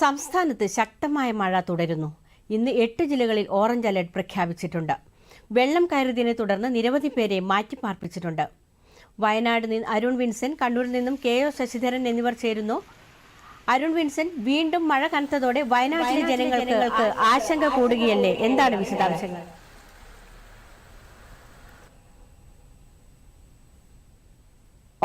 സംസ്ഥാനത്ത് ശക്തമായ മഴ തുടരുന്നു. ഇന്ന് എട്ട് ജില്ലകളിൽ ഓറഞ്ച് അലർട്ട് പ്രഖ്യാപിച്ചിട്ടുണ്ട്. വെള്ളം കയറിയതിനെ തുടർന്ന് നിരവധി പേരെ മാറ്റിപ്പാർപ്പിച്ചിട്ടുണ്ട്. വയനാട് നിന്ന് അരുൺ വിൻസെന്റ് കണ്ണൂരിൽ നിന്നും കെ ഒ ശശിധരൻ എന്നിവർ ചേരുന്നു. അരുൺ വിൻസെന്റ് വീണ്ടും മഴ കനത്തതോടെ വയനാട്ടിലെ ജനങ്ങൾക്ക് ആശങ്ക കൂടുകയല്ലേ? എന്താണ് വിശദാംശങ്ങൾ?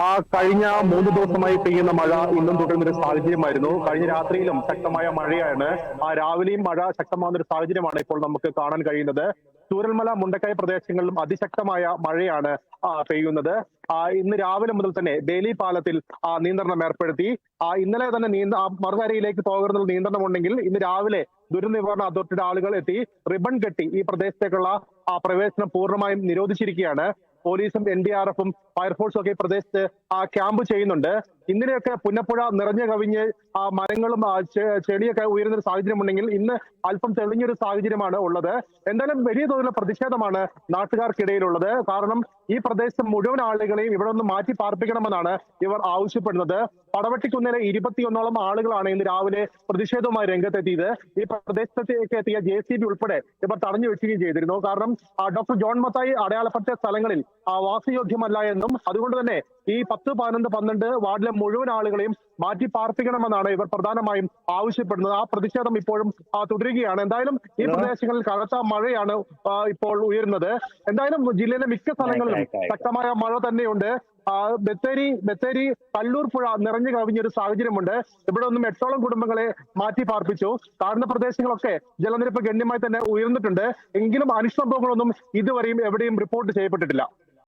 ആ കഴിഞ്ഞ മൂന്ന് ദിവസമായി പെയ്യുന്ന മഴ ഇന്നും തുടരുന്ന ഒരു സാഹചര്യമായിരുന്നു. കഴിഞ്ഞ രാത്രിയിലും ശക്തമായ മഴയാണ്. ആ രാവിലെയും മഴ ശക്തമാകുന്ന ഒരു സാഹചര്യമാണ് ഇപ്പോൾ നമുക്ക് കാണാൻ കഴിയുന്നത്. ചൂരൽമല മുണ്ടക്കായ പ്രദേശങ്ങളിലും അതിശക്തമായ മഴയാണ് പെയ്യുന്നത്. ഇന്ന് രാവിലെ മുതൽ തന്നെ ബേലി പാലത്തിൽ നിയന്ത്രണം ഏർപ്പെടുത്തി. ഇന്നലെ തന്നെ നീന്ത മറുകരയിലേക്ക് പോകുന്ന നിയന്ത്രണം ഉണ്ടെങ്കിൽ ഇന്ന് രാവിലെ ദുരന്ത നിവാരണ അതോറിറ്റിയുടെ ആളുകൾ എത്തി റിബൺ കെട്ടി ഈ പ്രദേശത്തേക്കുള്ള പ്രവേശനം പൂർണമായും നിരോധിച്ചിരിക്കുകയാണ്. പോലീസും എൻ ഡി ആർ എഫും ഫയർഫോഴ്സും ഒക്കെ ഈ പ്രദേശത്ത് ക്യാമ്പ് ചെയ്യുന്നുണ്ട്. ഇന്നലെയൊക്കെ പുന്നപ്പുഴ നിറഞ്ഞു കവിഞ്ഞ് ആ മരങ്ങളും ചെടിയൊക്കെ ഉയരുന്ന ഒരു സാഹചര്യം ഉണ്ടെങ്കിൽ ഇന്ന് അല്പം തെളിഞ്ഞൊരു സാഹചര്യമാണ് ഉള്ളത്. എന്തായാലും വലിയ തോതിലുള്ള പ്രതിഷേധമാണ് നാട്ടുകാർക്കിടയിലുള്ളത്. കാരണം ഈ പ്രദേശത്തെ മുഴുവൻ ആളുകളെയും ഇവിടെ നിന്ന് മാറ്റി പാർപ്പിക്കണമെന്നാണ് ഇവർ ആവശ്യപ്പെടുന്നത്. പടവട്ടിക്കുന്നിലെ ഇരുപത്തിയൊന്നോളം ആളുകളാണ് ഇന്ന് രാവിലെ പ്രതിഷേധവുമായി രംഗത്തെത്തിയത്. ഈ പ്രദേശത്തേക്ക് എത്തിയ ജെ സി ബി ഉൾപ്പെടെ ഇവർ തടഞ്ഞു വെക്കുകയും ചെയ്തിരുന്നു. കാരണം ഡോക്ടർ ജോൺ മത്തായി അടയാളപ്പെട്ട സ്ഥലങ്ങളിൽ വാസയോഗ്യമല്ല എന്നും അതുകൊണ്ട് തന്നെ ഈ പത്ത് പതിനൊന്ന് പന്ത്രണ്ട് വാർഡിലെ മുഴുവൻ ആളുകളെയും മാറ്റി പാർപ്പിക്കണമെന്നാണ് ഇവർ പ്രധാനമായും ആവശ്യപ്പെടുന്നത്. ആ പ്രതിഷേധം ഇപ്പോഴും തുടരുകയാണ്. എന്തായാലും ഈ പ്രദേശങ്ങളിൽ കനത്ത മഴയാണ് ഇപ്പോൾ ഉയരുന്നത്. എന്തായാലും ജില്ലയിലെ മിക്ക സ്ഥലങ്ങളിലും ശക്തമായ മഴ തന്നെയുണ്ട്. ബത്തേരി ബത്തേരി കല്ലൂർ പുഴ നിറഞ്ഞു കവിഞ്ഞൊരു സാഹചര്യമുണ്ട്. ഇവിടെ നിന്നും എട്ടോളം കുടുംബങ്ങളെ മാറ്റി പാർപ്പിച്ചു. താഴ്ന്ന പ്രദേശങ്ങളൊക്കെ ജലനിരപ്പ് ഗണ്യമായി തന്നെ ഉയർന്നിട്ടുണ്ട്. എങ്കിലും അനിഷ്ടംഭവങ്ങളൊന്നും ഇതുവരെയും എവിടെയും റിപ്പോർട്ട് ചെയ്യപ്പെട്ടിട്ടില്ല.